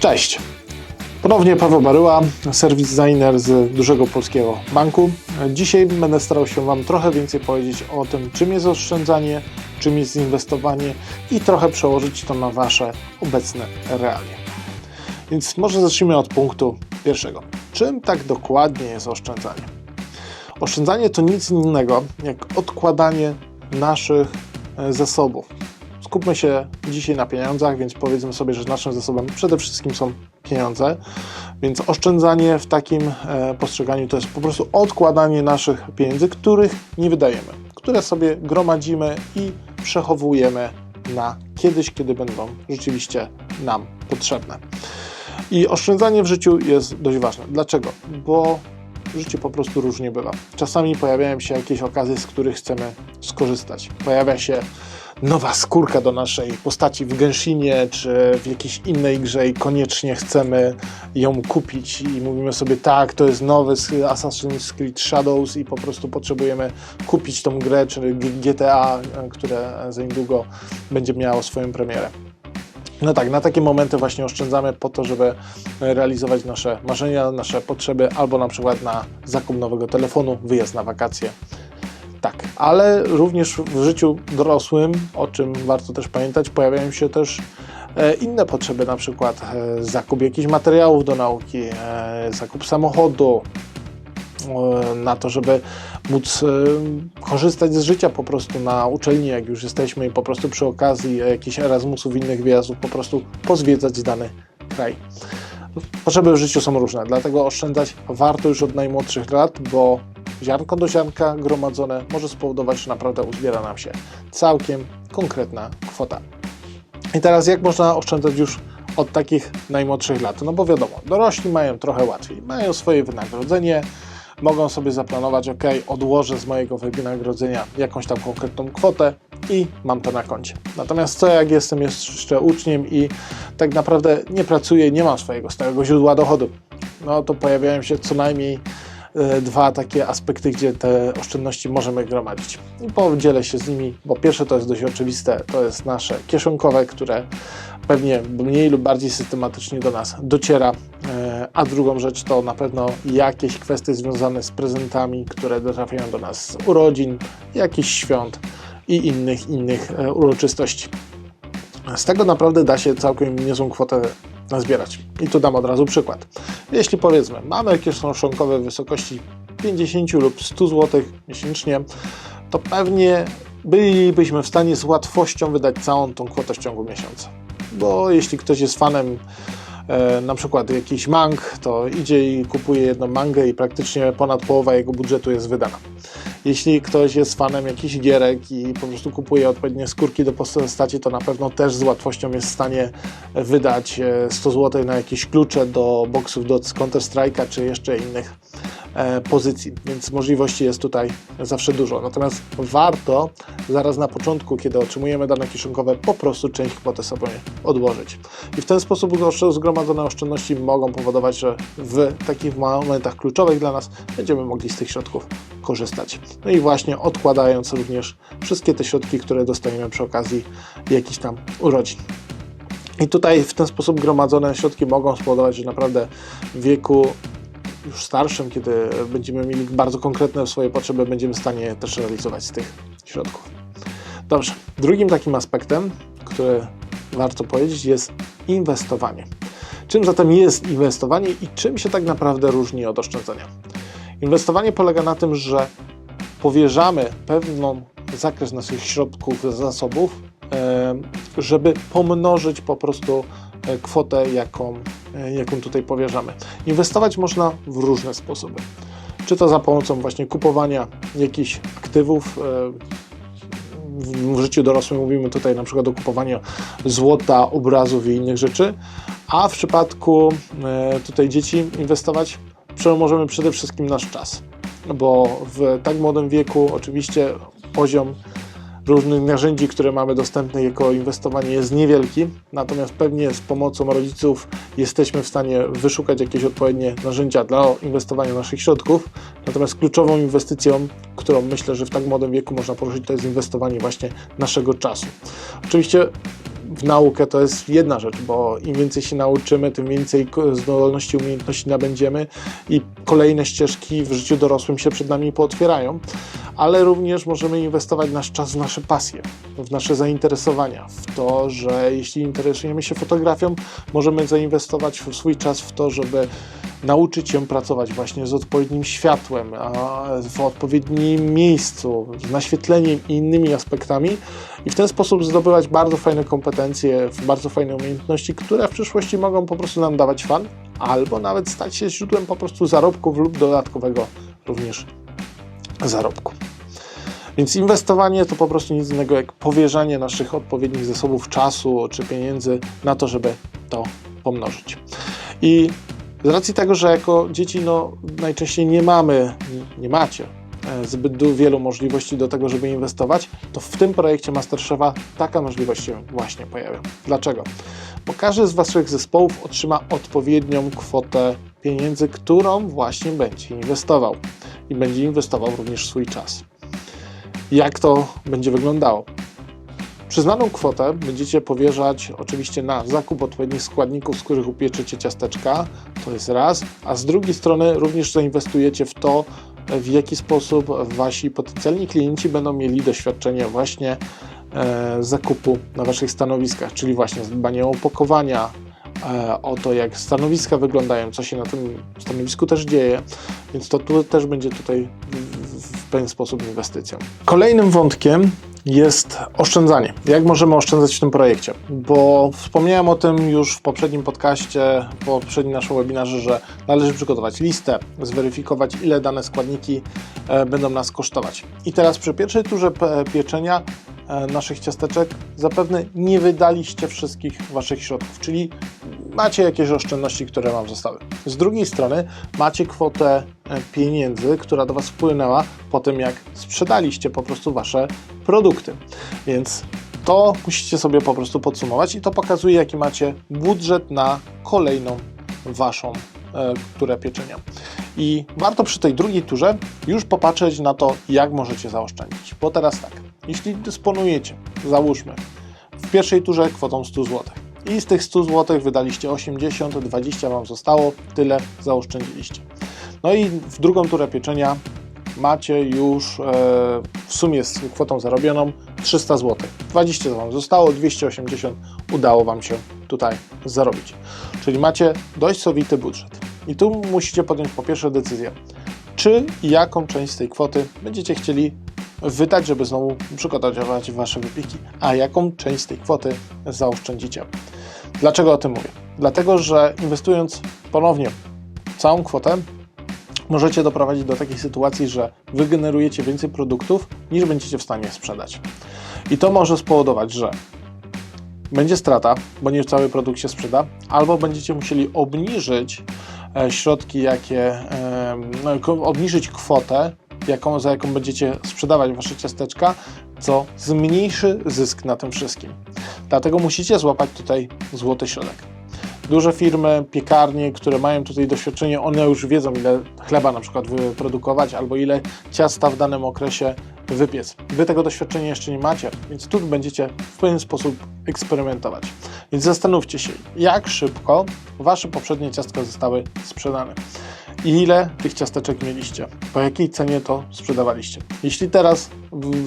Cześć. Ponownie Paweł Baryła, serwis designer z dużego polskiego banku. Dzisiaj będę starał się Wam trochę więcej powiedzieć o tym, czym jest oszczędzanie, czym jest inwestowanie i trochę przełożyć to na Wasze obecne realia. Więc może zacznijmy od punktu pierwszego. Czym tak dokładnie jest oszczędzanie? Oszczędzanie to nic innego jak odkładanie naszych e, zasobów. Skupmy się dzisiaj na pieniądzach, więc powiedzmy sobie, że naszym zasobem przede wszystkim są pieniądze. Więc oszczędzanie w takim e, postrzeganiu to jest po prostu odkładanie naszych pieniędzy, których nie wydajemy, które sobie gromadzimy i przechowujemy na kiedyś, kiedy będą rzeczywiście nam potrzebne. I oszczędzanie w życiu jest dość ważne. Dlaczego? Bo życie po prostu różnie bywa. Czasami pojawiają się jakieś okazje, z których chcemy skorzystać. Pojawia się nowa skórka do naszej postaci w Genshinie czy w jakiejś innej grze i koniecznie chcemy ją kupić i mówimy sobie tak, to jest nowy Assassin's Creed Shadows i po prostu potrzebujemy kupić tą grę, czy GTA, które za niedługo będzie miało swoją premierę. No tak, na takie momenty właśnie oszczędzamy po to, żeby realizować nasze marzenia, nasze potrzeby, albo na przykład na zakup nowego telefonu, wyjazd na wakacje. Tak, ale również w życiu dorosłym, o czym warto też pamiętać, pojawiają się też e, inne potrzeby, na przykład e, zakup jakichś materiałów do nauki, e, zakup samochodu, na to, żeby móc korzystać z życia po prostu na uczelni, jak już jesteśmy i po prostu przy okazji jakichś Erasmusów, innych wyjazdów po prostu pozwiedzać dany kraj. Potrzeby w życiu są różne, dlatego oszczędzać warto już od najmłodszych lat, bo ziarnko do ziarnka gromadzone może spowodować, że naprawdę uzbiera nam się całkiem konkretna kwota. I teraz jak można oszczędzać już od takich najmłodszych lat? No bo wiadomo, dorośli mają trochę łatwiej, mają swoje wynagrodzenie, mogą sobie zaplanować, ok, odłożę z mojego wynagrodzenia jakąś tam konkretną kwotę i mam to na koncie. Natomiast co jak jestem jeszcze uczniem i tak naprawdę nie pracuję, nie mam swojego stałego źródła dochodu, no to pojawiają się co najmniej dwa takie aspekty, gdzie te oszczędności możemy gromadzić. I podzielę się z nimi, bo pierwsze to jest dość oczywiste, to jest nasze kieszonkowe, które pewnie mniej lub bardziej systematycznie do nas dociera, e, a drugą rzecz to na pewno jakieś kwestie związane z prezentami, które trafiają do nas z urodzin, jakichś świąt i innych, innych e, uroczystości. Z tego naprawdę da się całkiem niezłą kwotę nazbierać. I tu dam od razu przykład. Jeśli powiedzmy, mamy kieszonkowe w wysokości 50 lub 100 zł miesięcznie, to pewnie bylibyśmy w stanie z łatwością wydać całą tą kwotę w ciągu miesiąca bo jeśli ktoś jest fanem e, na przykład jakiś mang, to idzie i kupuje jedną mangę i praktycznie ponad połowa jego budżetu jest wydana. Jeśli ktoś jest fanem jakichś gierek i po prostu kupuje odpowiednie skórki do postaci, to na pewno też z łatwością jest w stanie wydać 100 zł na jakieś klucze do boksów do Counter-Strike'a czy jeszcze innych e, pozycji, więc możliwości jest tutaj zawsze dużo. Natomiast warto zaraz na początku, kiedy otrzymujemy dane kieszonkowe, po prostu część kwoty sobie odłożyć. I w ten sposób zgromadzone oszczędności mogą powodować, że w takich momentach kluczowych dla nas będziemy mogli z tych środków korzystać. No i właśnie odkładając również wszystkie te środki, które dostajemy przy okazji jakichś tam urodzin. I tutaj w ten sposób gromadzone środki mogą spowodować, że naprawdę w wieku już starszym, kiedy będziemy mieli bardzo konkretne swoje potrzeby, będziemy w stanie też realizować z tych środków. Dobrze, drugim takim aspektem, który warto powiedzieć, jest inwestowanie. Czym zatem jest inwestowanie i czym się tak naprawdę różni od oszczędzania? Inwestowanie polega na tym, że powierzamy pewną zakres naszych środków, zasobów, żeby pomnożyć po prostu kwotę, jaką, e, jaką tutaj powierzamy. Inwestować można w różne sposoby. Czy to za pomocą właśnie kupowania jakichś aktywów, e, w życiu dorosłym mówimy tutaj na przykład o kupowaniu złota, obrazów i innych rzeczy, a w przypadku tutaj dzieci inwestować możemy przede wszystkim nasz czas, bo w tak młodym wieku oczywiście poziom różnych narzędzi, które mamy dostępne jako inwestowanie jest niewielki, natomiast pewnie z pomocą rodziców jesteśmy w stanie wyszukać jakieś odpowiednie narzędzia dla inwestowania naszych środków. Natomiast kluczową inwestycją, którą myślę, że w tak młodym wieku można poruszyć, to jest inwestowanie właśnie naszego czasu. Oczywiście w naukę to jest jedna rzecz, bo im więcej się nauczymy, tym więcej zdolności, umiejętności nabędziemy i kolejne ścieżki w życiu dorosłym się przed nami pootwierają, ale również możemy inwestować nasz czas w nasze pasje, w nasze zainteresowania, w to, że jeśli interesujemy się fotografią, możemy zainwestować swój czas w to, żeby nauczyć się pracować właśnie z odpowiednim światłem, w odpowiednim miejscu, z naświetleniem i innymi aspektami i w ten sposób zdobywać bardzo fajne kompetencje, bardzo fajne umiejętności, które w przyszłości mogą po prostu nam dawać fan, albo nawet stać się źródłem po prostu zarobków lub dodatkowego również zarobku. Więc inwestowanie to po prostu nic innego jak powierzanie naszych odpowiednich zasobów czasu czy pieniędzy na to, żeby to pomnożyć. I z racji tego, że jako dzieci no, najczęściej nie mamy, nie macie e, zbyt wielu możliwości do tego, żeby inwestować, to w tym projekcie Masterchefa taka możliwość się właśnie pojawia. Dlaczego? Bo każdy z Waszych zespołów otrzyma odpowiednią kwotę pieniędzy, którą właśnie będzie inwestował. I będzie inwestował również swój czas. Jak to będzie wyglądało? Przyznaną kwotę będziecie powierzać oczywiście na zakup odpowiednich składników, z których upieczycie ciasteczka, to jest raz, a z drugiej strony również zainwestujecie w to, w jaki sposób wasi potencjalni klienci będą mieli doświadczenie właśnie e, zakupu na waszych stanowiskach, czyli właśnie dbanie o opakowania, e, o to, jak stanowiska wyglądają, co się na tym stanowisku też dzieje, więc to tu też będzie tutaj pewien sposób inwestycją. Kolejnym wątkiem jest oszczędzanie. Jak możemy oszczędzać w tym projekcie? Bo wspomniałem o tym już w poprzednim podcaście, w poprzednim naszym webinarze, że należy przygotować listę, zweryfikować, ile dane składniki e, będą nas kosztować. I teraz przy pierwszej turze p- pieczenia e, naszych ciasteczek zapewne nie wydaliście wszystkich waszych środków, czyli macie jakieś oszczędności, które Wam zostały. Z drugiej strony macie kwotę e, pieniędzy, która do Was wpłynęła po tym, jak sprzedaliście po prostu Wasze produkty. Więc to musicie sobie po prostu podsumować i to pokazuje, jaki macie budżet na kolejną Waszą e, turę pieczenia. I warto przy tej drugiej turze już popatrzeć na to, jak możecie zaoszczędzić. Bo teraz tak, jeśli dysponujecie, załóżmy, w pierwszej turze kwotą 100 zł. I z tych 100 zł wydaliście 80, 20 Wam zostało, tyle zaoszczędziliście. No i w drugą turę pieczenia macie już e, w sumie z kwotą zarobioną 300 zł. 20 Wam zostało, 280 udało Wam się tutaj zarobić. Czyli macie dość sowity budżet. I tu musicie podjąć po pierwsze decyzję, czy i jaką część z tej kwoty będziecie chcieli wydać, żeby znowu przygotować Wasze wypiki, a jaką część z tej kwoty zaoszczędzicie. Dlaczego o tym mówię? Dlatego, że inwestując ponownie całą kwotę, możecie doprowadzić do takiej sytuacji, że wygenerujecie więcej produktów niż będziecie w stanie sprzedać. I to może spowodować, że będzie strata, bo nie cały produkt się sprzeda, albo będziecie musieli obniżyć e, środki, jakie, no, obniżyć kwotę, jaką, za jaką będziecie sprzedawać wasze ciasteczka, co zmniejszy zysk na tym wszystkim. Dlatego musicie złapać tutaj złoty środek. Duże firmy, piekarnie, które mają tutaj doświadczenie, one już wiedzą, ile chleba na przykład wyprodukować, albo ile ciasta w danym okresie wypiec. Wy tego doświadczenia jeszcze nie macie, więc tu będziecie w pewien sposób eksperymentować. Więc zastanówcie się, jak szybko wasze poprzednie ciastka zostały sprzedane. I ile tych ciasteczek mieliście? Po jakiej cenie to sprzedawaliście? Jeśli teraz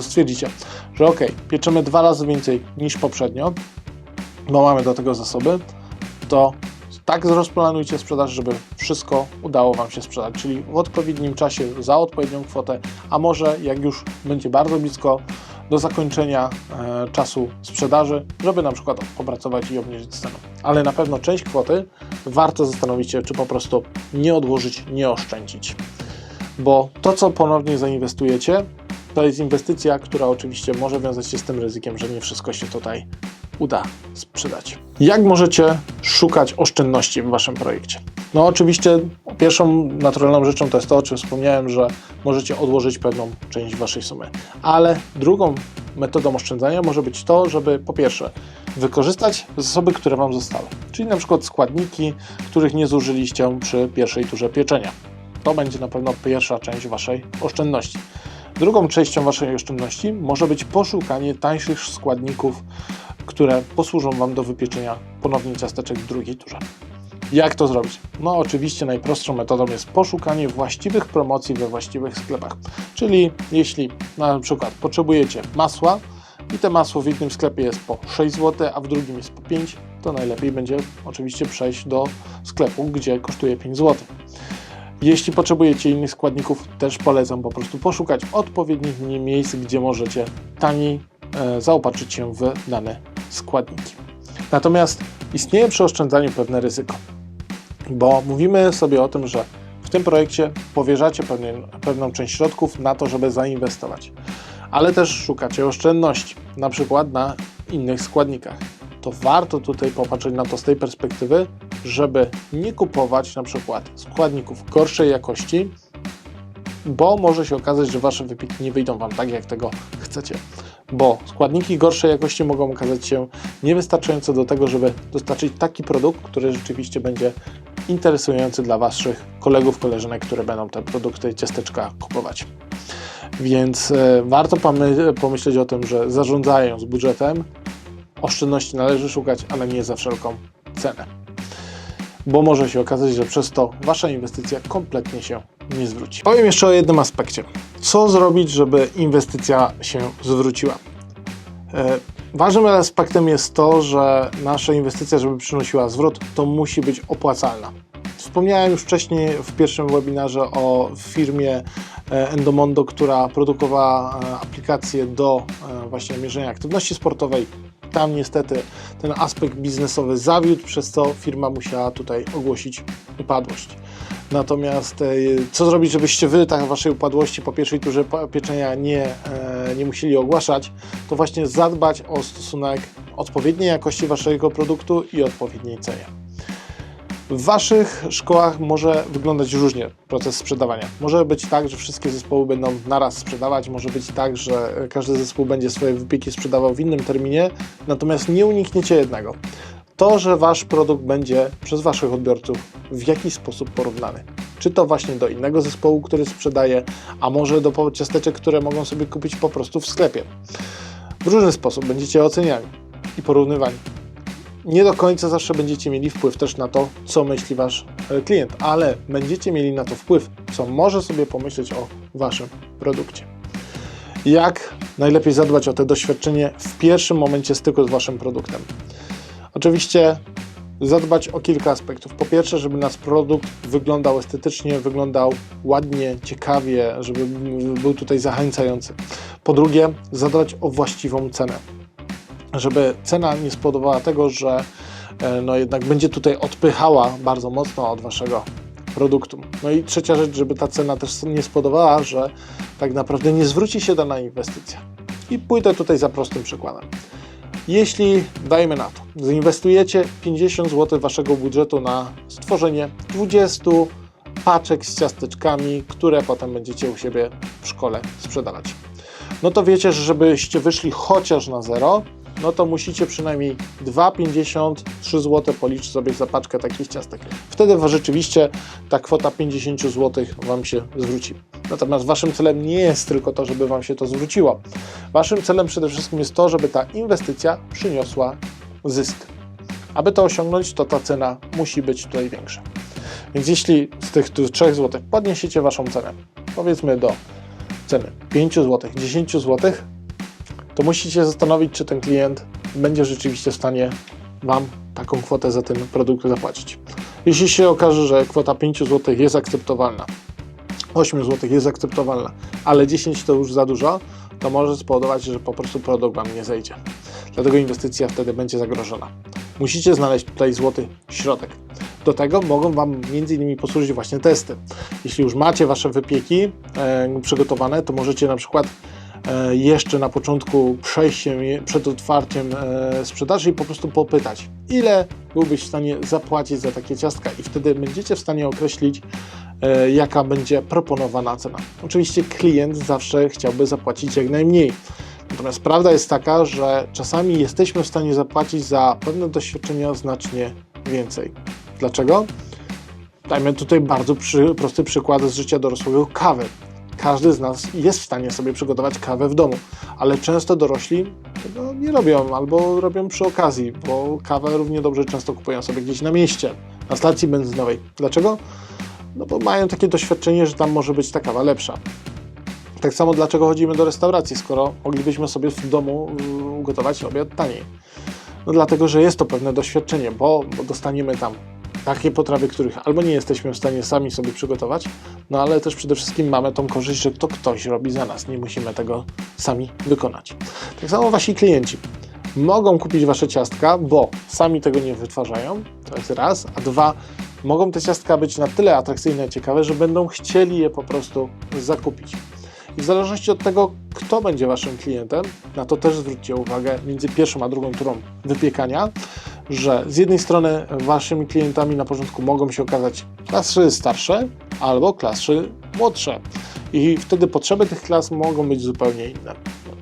stwierdzicie, że ok, pieczemy dwa razy więcej niż poprzednio, bo mamy do tego zasoby, to tak rozplanujcie sprzedaż, żeby wszystko udało Wam się sprzedać, czyli w odpowiednim czasie za odpowiednią kwotę, a może jak już będzie bardzo blisko do zakończenia e, czasu sprzedaży, żeby na przykład opracować i obniżyć cenę. Ale na pewno część kwoty warto zastanowić się, czy po prostu nie odłożyć, nie oszczędzić. Bo to, co ponownie zainwestujecie, to jest inwestycja, która oczywiście może wiązać się z tym ryzykiem, że nie wszystko się tutaj uda sprzedać. Jak możecie szukać oszczędności w Waszym projekcie? No oczywiście pierwszą naturalną rzeczą to jest to, o czym wspomniałem, że możecie odłożyć pewną część Waszej sumy. Ale drugą metodą oszczędzania może być to, żeby po pierwsze wykorzystać zasoby, które Wam zostały, czyli na przykład składniki, których nie zużyliście przy pierwszej turze pieczenia. To będzie na pewno pierwsza część Waszej oszczędności. Drugą częścią Waszej oszczędności może być poszukanie tańszych składników, które posłużą Wam do wypieczenia ponownie ciasteczek w drugiej turze. Jak to zrobić? No, oczywiście najprostszą metodą jest poszukanie właściwych promocji we właściwych sklepach. Czyli jeśli na przykład potrzebujecie masła i te masło w jednym sklepie jest po 6 zł, a w drugim jest po 5, to najlepiej będzie oczywiście przejść do sklepu, gdzie kosztuje 5 zł. Jeśli potrzebujecie innych składników, też polecam po prostu poszukać odpowiednich miejsc, gdzie możecie taniej e, zaopatrzyć się w dane składniki. Natomiast istnieje przy oszczędzaniu pewne ryzyko, bo mówimy sobie o tym, że w tym projekcie powierzacie pewien, pewną część środków na to, żeby zainwestować, ale też szukacie oszczędności, na przykład na innych składnikach. To warto tutaj popatrzeć na to z tej perspektywy, żeby nie kupować na przykład składników gorszej jakości, bo może się okazać, że Wasze wypieki nie wyjdą Wam tak, jak tego chcecie. Bo składniki gorszej jakości mogą okazać się niewystarczające do tego, żeby dostarczyć taki produkt, który rzeczywiście będzie interesujący dla Waszych kolegów, koleżanek, które będą te produkty, ciasteczka kupować. Więc e, warto pomyśleć o tym, że zarządzając budżetem, oszczędności należy szukać, ale nie za wszelką cenę. Bo może się okazać, że przez to Wasza inwestycja kompletnie się nie zwróci. Powiem jeszcze o jednym aspekcie. Co zrobić, żeby inwestycja się zwróciła? E, ważnym aspektem jest to, że nasza inwestycja, żeby przynosiła zwrot, to musi być opłacalna. Wspomniałem już wcześniej w pierwszym webinarze o firmie e, Endomondo, która produkowała e, aplikację do właśnie mierzenia aktywności sportowej tam niestety ten aspekt biznesowy zawiódł, przez co firma musiała tutaj ogłosić upadłość. Natomiast e, co zrobić, żebyście wy tak waszej upadłości po pierwszej turze pieczenia nie, e, nie musieli ogłaszać, to właśnie zadbać o stosunek odpowiedniej jakości waszego produktu i odpowiedniej cenie. W Waszych szkołach może wyglądać różnie proces sprzedawania. Może być tak, że wszystkie zespoły będą naraz sprzedawać, może być tak, że każdy zespół będzie swoje wypieki sprzedawał w innym terminie, natomiast nie unikniecie jednego. To, że Wasz produkt będzie przez Waszych odbiorców w jakiś sposób porównany. Czy to właśnie do innego zespołu, który sprzedaje, a może do ciasteczek, które mogą sobie kupić po prostu w sklepie. W różny sposób będziecie oceniani i porównywani nie do końca zawsze będziecie mieli wpływ też na to, co myśli wasz e, klient, ale będziecie mieli na to wpływ, co może sobie pomyśleć o waszym produkcie. Jak najlepiej zadbać o to doświadczenie w pierwszym momencie styku z waszym produktem? Oczywiście zadbać o kilka aspektów. Po pierwsze, żeby nasz produkt wyglądał estetycznie, wyglądał ładnie, ciekawie, żeby był tutaj zachęcający. Po drugie, zadbać o właściwą cenę żeby cena nie spowodowała tego, że e, no jednak będzie tutaj odpychała bardzo mocno od waszego produktu. No i trzecia rzecz, żeby ta cena też nie spodobała, że tak naprawdę nie zwróci się dana inwestycja. I pójdę tutaj za prostym przykładem. Jeśli, dajmy na to, zainwestujecie 50 zł waszego budżetu na stworzenie 20 paczek z ciasteczkami, które potem będziecie u siebie w szkole sprzedawać. No to wiecie, że żebyście wyszli chociaż na zero, no to musicie przynajmniej 2,53 zł policzyć sobie za paczkę takich ciastek. Wtedy rzeczywiście ta kwota 50 zł Wam się zwróci. Natomiast Waszym celem nie jest tylko to, żeby Wam się to zwróciło. Waszym celem przede wszystkim jest to, żeby ta inwestycja przyniosła zysk. Aby to osiągnąć, to ta cena musi być tutaj większa. Więc jeśli z tych 3 zł podniesiecie Waszą cenę, powiedzmy do ceny 5 zł, 10 zł, to musicie zastanowić, czy ten klient będzie rzeczywiście w stanie Wam taką kwotę za ten produkt zapłacić. Jeśli się okaże, że kwota 5 zł jest akceptowalna, 8 zł jest akceptowalna, ale 10 to już za dużo, to może spowodować, że po prostu produkt Wam nie zejdzie. Dlatego inwestycja wtedy będzie zagrożona. Musicie znaleźć tutaj złoty środek. Do tego mogą Wam między innymi posłużyć właśnie testy. Jeśli już macie Wasze wypieki e, przygotowane, to możecie na przykład jeszcze na początku przejściem przed otwarciem e, sprzedaży i po prostu popytać, ile byłbyś w stanie zapłacić za takie ciastka i wtedy będziecie w stanie określić, e, jaka będzie proponowana cena. Oczywiście klient zawsze chciałby zapłacić jak najmniej. Natomiast prawda jest taka, że czasami jesteśmy w stanie zapłacić za pewne doświadczenia znacznie więcej. Dlaczego? Dajmy tutaj bardzo przy, prosty przykład z życia dorosłego kawy. Każdy z nas jest w stanie sobie przygotować kawę w domu, ale często dorośli tego nie robią albo robią przy okazji, bo kawę równie dobrze często kupują sobie gdzieś na mieście, na stacji benzynowej. Dlaczego? No bo mają takie doświadczenie, że tam może być ta kawa lepsza. Tak samo dlaczego chodzimy do restauracji, skoro moglibyśmy sobie w domu y, ugotować obiad taniej. No dlatego, że jest to pewne doświadczenie, bo, bo dostaniemy tam takie potrawy, których albo nie jesteśmy w stanie sami sobie przygotować, no ale też przede wszystkim mamy tą korzyść, że to ktoś robi za nas, nie musimy tego sami wykonać. Tak samo wasi klienci mogą kupić wasze ciastka, bo sami tego nie wytwarzają, to jest raz, a dwa, mogą te ciastka być na tyle atrakcyjne i ciekawe, że będą chcieli je po prostu zakupić. I w zależności od tego, kto będzie waszym klientem, na to też zwróćcie uwagę między pierwszą a drugą turą wypiekania, że z jednej strony waszymi klientami na początku mogą się okazać klasy starsze albo klasy młodsze. I wtedy potrzeby tych klas mogą być zupełnie inne.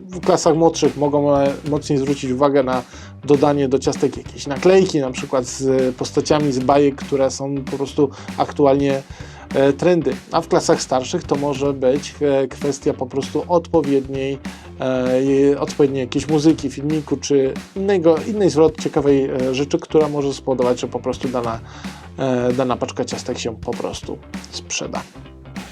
W klasach młodszych mogą one mocniej zwrócić uwagę na dodanie do ciastek jakiejś naklejki, na przykład z postaciami z bajek, które są po prostu aktualnie trendy. A w klasach starszych to może być e, kwestia po prostu odpowiedniej, e, odpowiedniej jakiejś muzyki, filmiku czy innego, innej zwrot ciekawej e, rzeczy, która może spowodować, że po prostu dana, e, dana paczka ciastek się po prostu sprzeda.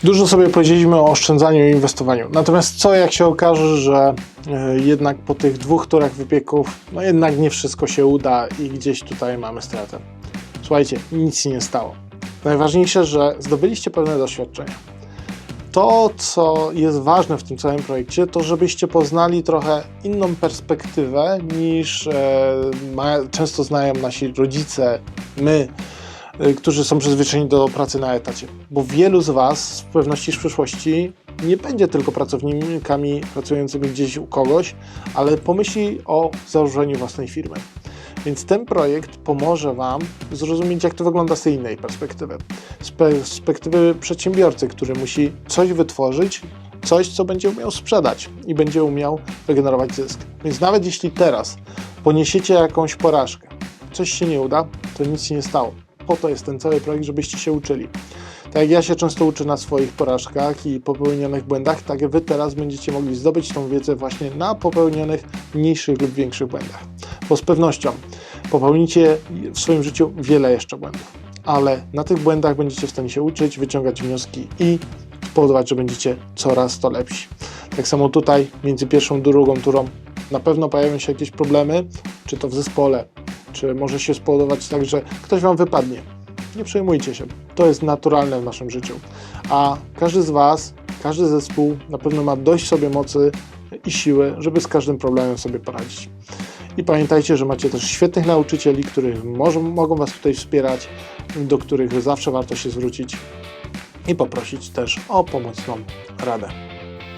Dużo sobie powiedzieliśmy o oszczędzaniu i inwestowaniu. Natomiast co jak się okaże, że e, jednak po tych dwóch turach wypieków, no jednak nie wszystko się uda i gdzieś tutaj mamy stratę. Słuchajcie, nic się nie stało. Najważniejsze, że zdobyliście pewne doświadczenia. To, co jest ważne w tym całym projekcie, to żebyście poznali trochę inną perspektywę niż e, często znają nasi rodzice, my, y, którzy są przyzwyczajeni do pracy na etacie. Bo wielu z Was z pewności w przyszłości nie będzie tylko pracownikami pracującymi gdzieś u kogoś, ale pomyśli o założeniu własnej firmy. Więc ten projekt pomoże Wam zrozumieć, jak to wygląda z innej perspektywy. Z perspektywy przedsiębiorcy, który musi coś wytworzyć, coś, co będzie umiał sprzedać i będzie umiał wygenerować zysk. Więc nawet jeśli teraz poniesiecie jakąś porażkę, coś się nie uda, to nic się nie stało. Po to jest ten cały projekt, żebyście się uczyli. Tak jak ja się często uczę na swoich porażkach i popełnionych błędach, tak Wy teraz będziecie mogli zdobyć tą wiedzę właśnie na popełnionych mniejszych lub większych błędach. Bo z pewnością popełnicie w swoim życiu wiele jeszcze błędów, ale na tych błędach będziecie w stanie się uczyć, wyciągać wnioski i spowodować, że będziecie coraz to lepsi. Tak samo tutaj między pierwszą a drugą turą na pewno pojawią się jakieś problemy, czy to w zespole, czy może się spowodować tak, że ktoś Wam wypadnie. Nie przejmujcie się, to jest naturalne w naszym życiu. A każdy z Was, każdy zespół na pewno ma dość sobie mocy i siły, żeby z każdym problemem sobie poradzić. I pamiętajcie, że macie też świetnych nauczycieli, których może, mogą Was tutaj wspierać, do których zawsze warto się zwrócić i poprosić też o pomocną radę.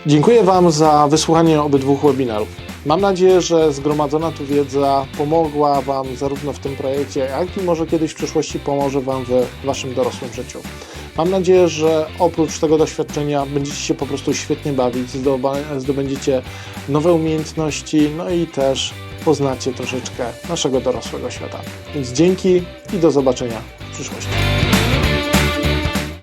Dziękuję Wam za wysłuchanie obydwu webinarów. Mam nadzieję, że zgromadzona tu wiedza pomogła Wam zarówno w tym projekcie, jak i może kiedyś w przyszłości pomoże Wam w Waszym dorosłym życiu. Mam nadzieję, że oprócz tego doświadczenia będziecie się po prostu świetnie bawić, zdobędziecie nowe umiejętności, no i też poznacie troszeczkę naszego dorosłego świata. Więc dzięki i do zobaczenia w przyszłości.